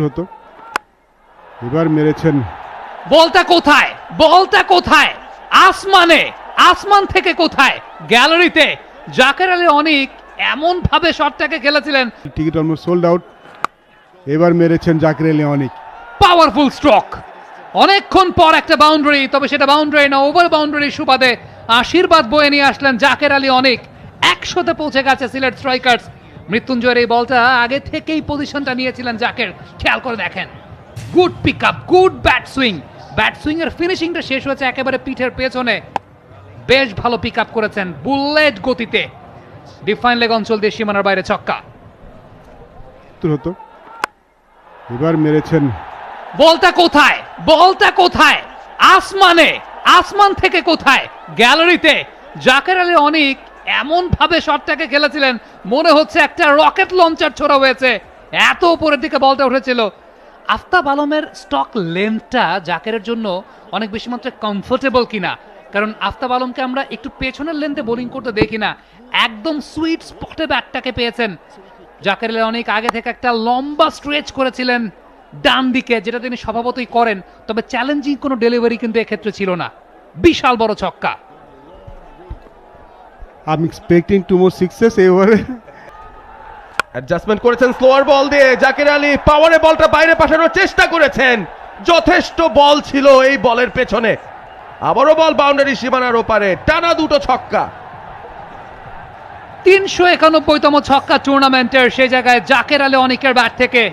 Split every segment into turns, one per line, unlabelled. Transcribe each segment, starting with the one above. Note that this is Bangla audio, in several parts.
হতো। এবার মেরেছেন।
বলটা কোথায়? বলটা কোথায়? আসমানে। আসমান থেকে কোথায়? গ্যালারিতে। জাকের আলী অনেক এমন ভাবে শটটাকে খেলেছিলেন।
Ticket almost sold out. এবার মেরেছেন জাকির আলী অনেক।
Powerful stroke. অনেকক্ষণ পর একটা বাউন্ডারি তবে সেটা বাউন্ডারি না ওভার বাউন্ডারি সুবাদে আশীর্বাদ বয়ে নিয়ে আসলেন জাকের আলী অনেক। একশোতে পৌঁছে গেছে সিলেট স্ট্রাইকার্স। মৃত্যুঞ্জয়ের এই বলটা আগে থেকেই পজিশনটা নিয়েছিলেন জাকের। খেয়াল করে দেখেন। Good pick up good bat swing bat swing এর ফিনিশিংটা শেষ হয়েছে একেবারে পিঠের পেছনে। বেশ ভালো পিক আপ করেছেন বুলেট গতিতে। ডিফাইন লেগ অঞ্চল দিয়ে সীমানার বাইরে ছক্কা।
হতো এবার মেরেছেন।
বলটা কোথায়? বলটা কোথায়? আসমানে। আসমান থেকে কোথায়? গ্যালারিতে। জাকের আলী অনেক এমন ভাবে শটটাকে খেলেছিলেন, মনে হচ্ছে একটা রকেট লঞ্চার ছোড়া হয়েছে। এত উপরের দিকে বলটা উঠেছিল। আফতাব আলমের স্টক লেন্থটা জাকেরের জন্য অনেক বেশি মাত্রায় কমফোর্টেবল কিনা, কারণ আফতাব আলমকে আমরা একটু পেছনের লেন্থে বোলিং করতে দেখি না। একদম সুইট স্পটে ব্যাটটাকে পেয়েছেন। জাকের অনেক আগে থেকে একটা লম্বা স্ট্রেচ করেছিলেন ডান দিকে, যেটা তিনি স্বভাবতই করেন, তবে চ্যালেঞ্জিং কোনো ডেলিভারি কিন্তু এক্ষেত্রে ছিল না। বিশাল বড় ছক্কা।
I am expecting two more sixes এই ওভারে
অ্যাডজাস্টমেন্ট করেছেন স্লোয়ার বল দিয়ে। জাকির আলী পাওয়ারে বলটা বাইরে পাঠানোর চেষ্টা করেছেন। যথেষ্ট বল ছিল এই বলের পেছনে। আবারও বল বাউন্ডারি সীমানার ওপারে। টানা দুটো ছক্কা।
তিনশো একানব্বইতম ছক্কা টুর্নামেন্টের সেই জায়গায় জাকের আলী অনেকের ব্যাট থেকে।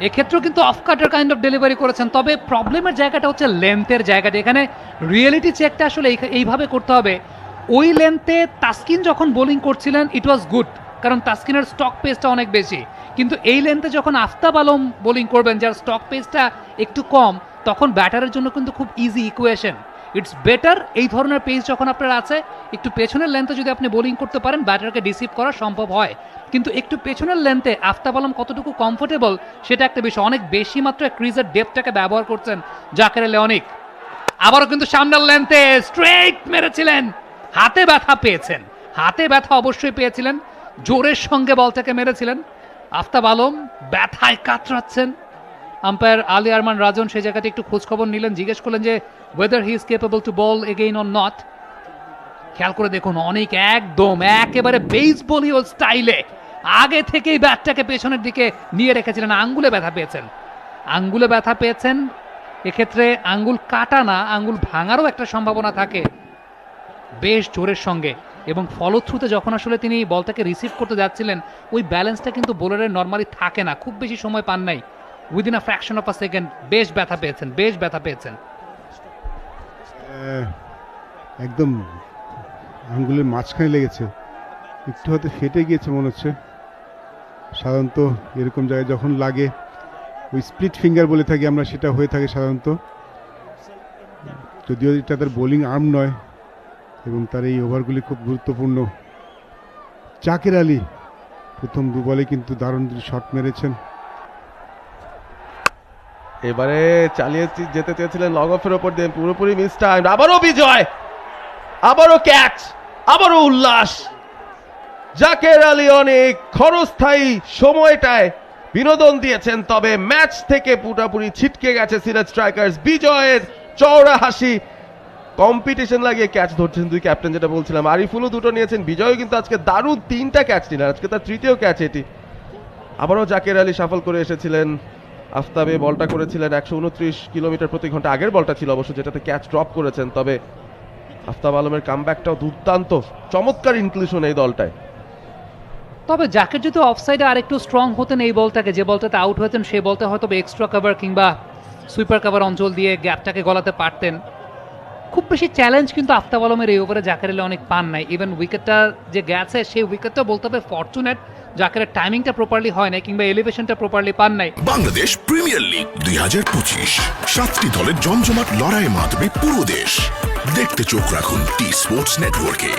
এক্ষেত্রেও কিন্তু off cutter kind of delivery করেছেন তবে প্রবলেমের জায়গাটা হচ্ছে লেন্থের জায়গাটা। এখানে রিয়েলিটি চেকটা আসলে এই- এইভাবে করতে হবে। ওই লেন্থে তাসকিন যখন বোলিং করছিলেন ইট ওয়াজ গুড কারণ তাসকিনের স্টক পেসটা অনেক বেশি। কিন্তু এই লেন্থে যখন আফতাব আলম বোলিং করবেন, যার স্টক পেসটা একটু কম, তখন ব্যাটারের জন্য কিন্তু খুব ইজি ইকুয়েশন ইটস বেটার এই ধরনের পেস যখন আপনার আছে, একটু পেছনের লেন্থে যদি আপনি বোলিং করতে পারেন, ব্যাটারকে ডিসিভ করা সম্ভব হয়। কিন্তু একটু পেছনের লেন্থে আফতাব আলম কতটুকু কমফোর্টেবল সেটা একটা বিষয়। অনেক বেশি মাত্রায় ক্রিজের ডেপটাকে ব্যবহার করছেন জাকের অনেক আবারও কিন্তু সামনের লেন্থে স্ট্রেট মেরেছিলেন। হাতে ব্যথা পেয়েছেন। হাতে ব্যথা অবশ্যই পেয়েছিলেন। জোরের সঙ্গে বলটাকে মেরেছিলেন। আফতাব আলম ব্যথায় কাতরাচ্ছেন। আম্পায়ার আলী আরমান রাজন সেই জায়গাতে একটু খোঁজখবর নিলেন, জিজ্ঞেস করলেন যে whether he is capable to bowl again or not খেয়াল করে দেখুন, অনেক একদম একেবারে বেসবলীয় স্টাইলে আগে থেকেই ব্যাটটাকে পেছনের দিকে নিয়ে রেখেছিলেন, আঙ্গুলে ব্যথা পেয়েছেন। আঙ্গুলে ব্যথা পেয়েছেন, এক্ষেত্রে আঙ্গুল কাটা না, আঙ্গুল ভাঙারও একটা সম্ভাবনা থাকে। বেশ জোরের সঙ্গে এবং ফলথ্রুতে যখন আসলে তিনি বলটাকে রিসিভ করতে যাচ্ছিলেন, ওই ব্যালেন্সটা কিন্তু বোলারের নর্মালি থাকে না। খুব বেশি সময় পান নাই। Within a fraction of a second বেশ ব্যথা পেয়েছেন, বেশ ব্যথা পেয়েছেন।
একদম আঙ্গুলের মাঝখানে লেগেছে। একটু হয়তো ফেটে গিয়েছে মনে হচ্ছে। সাধারণত এরকম জায়গায় যখন লাগে, ওই স্প্লিট ফিঙ্গার বলে থাকি আমরা, সেটা হয়ে থাকে সাধারণত। যদিও এটা তার বোলিং আর্ম নয় এবং তার এই ওভারগুলি খুব গুরুত্বপূর্ণ। জাকের আলী প্রথম দু বলে কিন্তু দারুণ শট মেরেছেন।
এবারে চালিয়ে যেতে চেয়েছিলেন লং অফের ওপর দিয়ে পুরোপুরি মিস টাইম। আবারও বিজয়! আবারও ক্যাচ! আবারও উল্লাস! জাকের আলী অনেক ক্ষণস্থায়ী সময়টায় বিনোদন দিয়েছেন, তবে ম্যাচ থেকে পুরোপুরি ছিটকে গেছে সিরাজ স্ট্রাইকার্স। বিজয়ের চওড়া হাসি কম্পিটিশন লাগিয়ে ক্যাচ ধরছেন দুই ক্যাপ্টেন যেটা বলছিলাম। আরিফুলও দুটো নিয়েছেন, বিজয়ও কিন্তু আজকে দারুণ তিনটা ক্যাচ নিলেন। আজকে তার তৃতীয় ক্যাচ এটি। আবারও জাকের আলী সাফল করে এসেছিলেন। আফতাবে বলটা করেছিলেন একশো উনত্রিশ কিলোমিটার প্রতি ঘণ্টা। আগের বলটা ছিল অবশ্য, যেটাতে ক্যাচ ড্রপ করেছেন। তবে আফতাব আলমের কামব্যাকটাও দুর্দান্ত, চমৎকার ইনক্লুশন এই দলটায়।
তবে জাকের যদি অফসাইডে আরেকটু স্ট্রং হতেন এই বলটাকে, যে বলটাতে আউট হয়েছেন সেই বলতে হয়তো এক্সট্রা কভার কিংবা সুইপার কভার অঞ্চল দিয়ে গ্যাপটাকে গলাতে পারতেন। খুব বেশি চ্যালেঞ্জ কিন্তু আফতাব আলমের এই ওভারে জাকের আলী অনেক পান নাই। ইভেন উইকেটটা যে গেছে, সেই উইকেটটা বলতে হবে ফর্চুনেট জাকেরের টাইমিংটা প্রপারলি হয় নাই কিংবা এলিভেশনটা প্রপারলি পান নাই।
বাংলাদেশ প্রিমিয়ার লিগ দুই হাজার পঁচিশ। সাতটি দলের জমজমাট লড়াইয়ে মাতবে পুরো দেশ। দেখতে চোখ রাখুন টি স্পোর্টস নেটওয়ার্কে